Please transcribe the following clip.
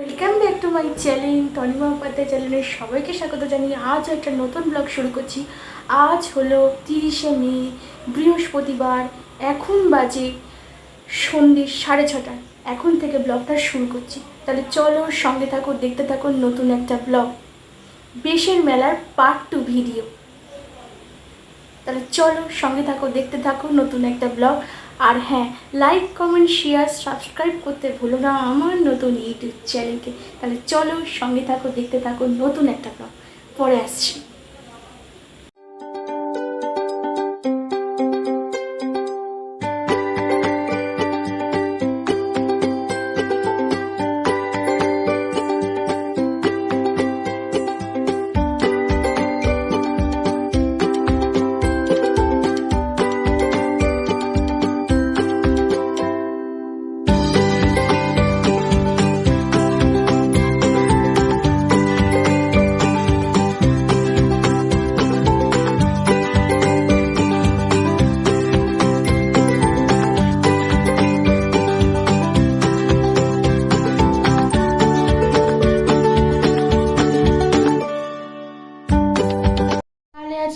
Welcome back to my channel Tanima Upadhyay চ্যানেলের সবাইকে স্বাগত জানিয়ে আজ একটা নতুন ব্লগ শুরু করছি। আজ হলো তিরিশে মে, বৃহস্পতিবার, এখন বাজে সন্ধ্যে সাড়ে ছটা এখন থেকে ব্লগটা শুরু করছি। তাহলে চলো সঙ্গে থাকো, দেখতে থাকো নতুন একটা ব্লগ বেশের মেলার পার্ট টু ভিডিও তাহলে চলো সঙ্গে থাকো, দেখতে থাকো নতুন একটা ব্লগ আর হ্যাঁ লাইক কমেন্ট শেয়ার সাবস্ক্রাইব করতে ভুলো না আমার নতুন ইউটিউব চ্যানেলকে তাহলে চলো সঙ্গে থাকো, দেখতে থাকো নতুন একটা পরে আসছি।